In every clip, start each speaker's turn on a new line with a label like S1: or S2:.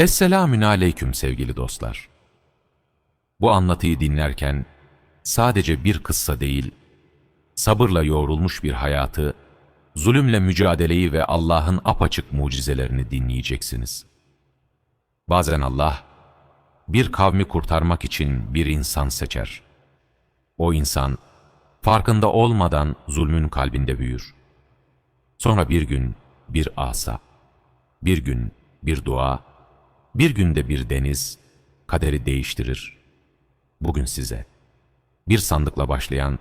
S1: Esselamün aleyküm sevgili dostlar. Bu anlatıyı dinlerken sadece bir kıssa değil, sabırla yoğrulmuş bir hayatı, zulümle mücadeleyi ve Allah'ın apaçık mucizelerini dinleyeceksiniz. Bazen Allah, bir kavmi kurtarmak için bir insan seçer. O insan, farkında olmadan zulmün kalbinde büyür. Sonra bir gün bir asa, bir gün bir dua, bir günde bir deniz kaderi değiştirir. Bugün size bir sandıkla başlayan,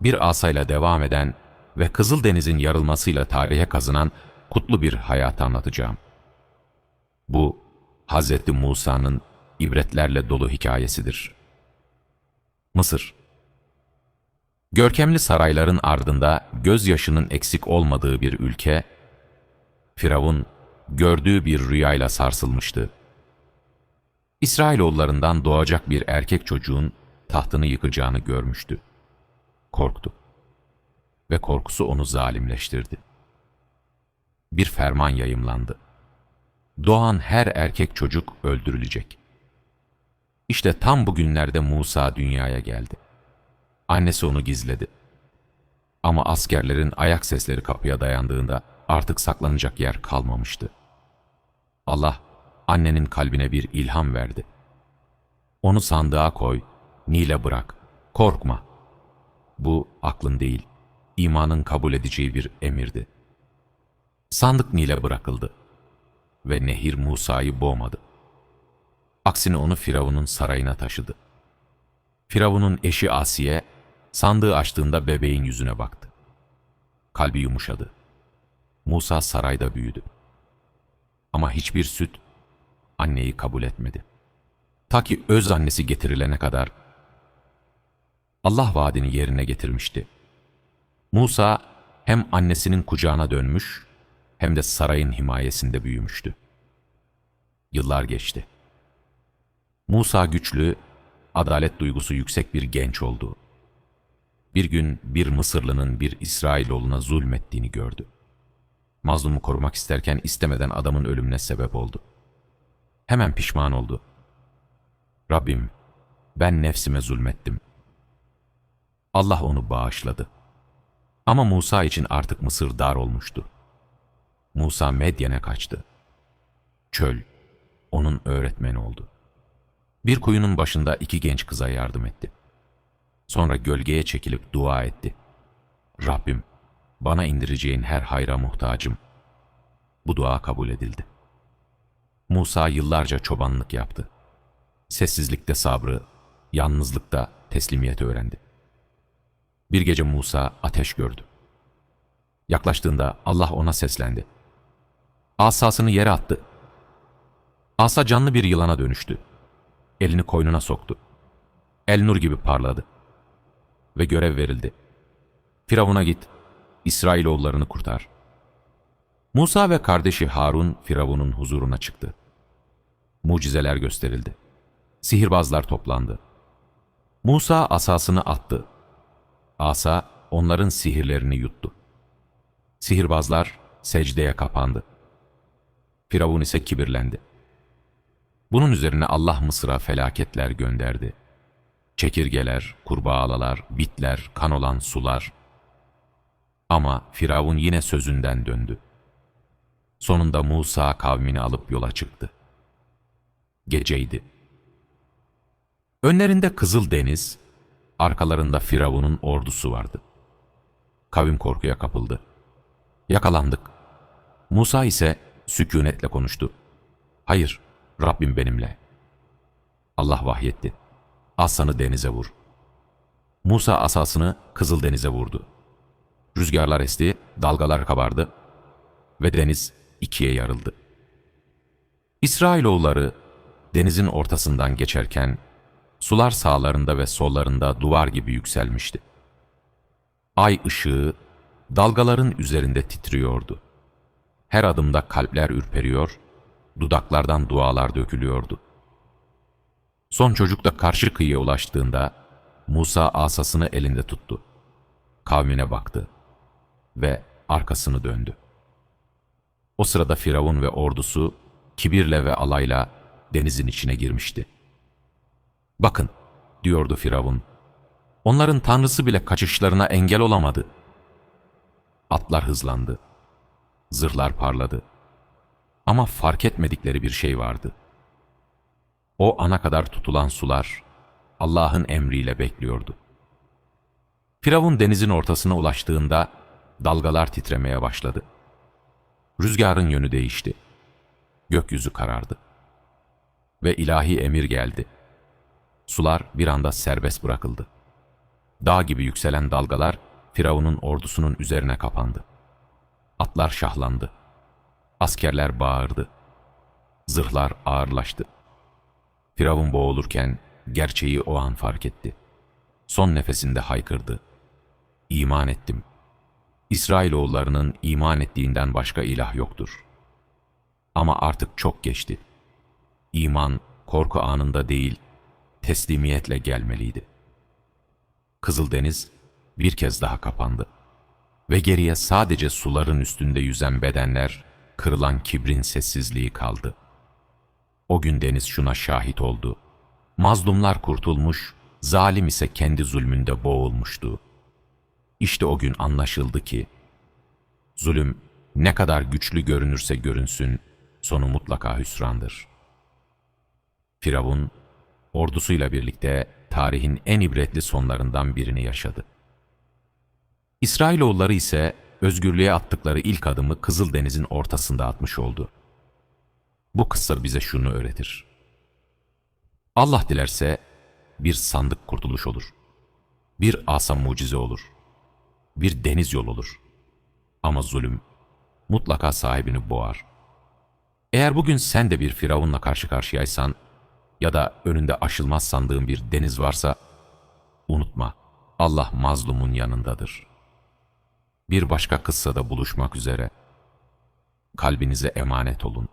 S1: bir asayla devam eden ve Kızıldeniz'in yarılmasıyla tarihe kazınan kutlu bir hayatı anlatacağım. Bu Hz. Musa'nın ibretlerle dolu hikayesidir. Mısır Görkemli sarayların ardında gözyaşının eksik olmadığı bir ülke, Firavun gördüğü bir rüyayla sarsılmıştı. İsrailoğullarından doğacak bir erkek çocuğun tahtını yıkacağını görmüştü. Korktu. Ve korkusu onu zalimleştirdi. Bir ferman yayımlandı. Doğan her erkek çocuk öldürülecek. İşte tam bu günlerde Musa dünyaya geldi. Annesi onu gizledi. Ama askerlerin ayak sesleri kapıya dayandığında artık saklanacak yer kalmamıştı. Allah annenin kalbine bir ilham verdi. Onu sandığa koy, Nil'e bırak, korkma. Bu aklın değil, imanın kabul edeceği bir emirdi. Sandık Nil'e bırakıldı ve nehir Musa'yı boğmadı. Aksine onu Firavun'un sarayına taşıdı. Firavun'un eşi Asiye, sandığı açtığında bebeğin yüzüne baktı. Kalbi yumuşadı. Musa sarayda büyüdü. Ama hiçbir süt anneyi kabul etmedi. Ta ki öz annesi getirilene kadar Allah vaadini yerine getirmişti. Musa hem annesinin kucağına dönmüş hem de sarayın himayesinde büyümüştü. Yıllar geçti. Musa güçlü, adalet duygusu yüksek bir genç oldu. Bir gün bir Mısırlının bir İsrailoğluna zulmettiğini gördü. Mazlumu korumak isterken istemeden adamın ölümüne sebep oldu. Hemen pişman oldu. Rabbim, ben nefsime zulmettim. Allah onu bağışladı. Ama Musa için artık Mısır dar olmuştu. Musa Medyen'e kaçtı. Çöl, onun öğretmeni oldu. Bir kuyunun başında iki genç kıza yardım etti. Sonra gölgeye çekilip dua etti. Rabbim, bana indireceğin her hayra muhtacım. Bu dua kabul edildi. Musa yıllarca çobanlık yaptı. Sessizlikte sabrı, yalnızlıkta teslimiyeti öğrendi. Bir gece Musa ateş gördü. Yaklaştığında Allah ona seslendi. Asasını yere attı. Asa canlı bir yılana dönüştü. Elini koynuna soktu. El nur gibi parladı. Ve görev verildi. Firavun'a git, İsrailoğullarını kurtar. Musa ve kardeşi Harun Firavun'un huzuruna çıktı. Mucizeler gösterildi. Sihirbazlar toplandı. Musa asasını attı. Asa onların sihirlerini yuttu. Sihirbazlar secdeye kapandı. Firavun ise kibirlendi. Bunun üzerine Allah Mısır'a felaketler gönderdi. Çekirgeler, kurbağalar, bitler, kan olan sular. Ama Firavun yine sözünden döndü. Sonunda Musa kavmini alıp yola çıktı. Geceydi. Önlerinde Kızıl Deniz, arkalarında Firavun'un ordusu vardı. Kavim korkuya kapıldı. Yakalandık. Musa ise sükunetle konuştu. Hayır, Rabbim benimle. Allah vahyetti. Aslanı denize vur. Musa asasını Kızıl Denize vurdu. Rüzgarlar esti, dalgalar kabardı ve deniz ikiye yarıldı. İsrailoğulları denizin ortasından geçerken sular sağlarında ve sollarında duvar gibi yükselmişti. Ay ışığı dalgaların üzerinde titriyordu. Her adımda kalpler ürperiyor, dudaklardan dualar dökülüyordu. Son çocuk da karşı kıyıya ulaştığında Musa asasını elinde tuttu. Kavmine baktı ve arkasını döndü. O sırada Firavun ve ordusu kibirle ve alayla denizin içine girmişti. Bakın, diyordu Firavun, onların tanrısı bile kaçışlarına engel olamadı. Atlar hızlandı, zırhlar parladı. Ama fark etmedikleri bir şey vardı. O ana kadar tutulan sular Allah'ın emriyle bekliyordu. Firavun denizin ortasına ulaştığında dalgalar titremeye başladı. Rüzgarın yönü değişti. Gökyüzü karardı. Ve ilahi emir geldi. Sular bir anda serbest bırakıldı. Dağ gibi yükselen dalgalar Firavun'un ordusunun üzerine kapandı. Atlar şahlandı. Askerler bağırdı. Zırhlar ağırlaştı. Firavun boğulurken gerçeği o an fark etti. Son nefesinde haykırdı. İman ettim. İsrailoğullarının iman ettiğinden başka ilah yoktur. Ama artık çok geçti. İman korku anında değil, teslimiyetle gelmeliydi. Kızıldeniz bir kez daha kapandı. Ve geriye sadece suların üstünde yüzen bedenler, kırılan kibrin sessizliği kaldı. O gün deniz şuna şahit oldu. Mazlumlar kurtulmuş, zalim ise kendi zulmünde boğulmuştu. İşte o gün anlaşıldı ki, zulüm ne kadar güçlü görünürse görünsün, sonu mutlaka hüsrandır. Firavun, ordusuyla birlikte tarihin en ibretli sonlarından birini yaşadı. İsrailoğulları ise özgürlüğe attıkları ilk adımı Kızıldeniz'in ortasında atmış oldu. Bu kıssa bize şunu öğretir. Allah dilerse bir sandık kurtuluş olur. Bir asa mucize olur. Bir deniz yol olur. Ama zulüm mutlaka sahibini boğar. Eğer bugün sen de bir firavunla karşı karşıyaysan ya da önünde aşılmaz sandığın bir deniz varsa unutma Allah mazlumun yanındadır. Bir başka kıssada buluşmak üzere kalbinize emanet olun.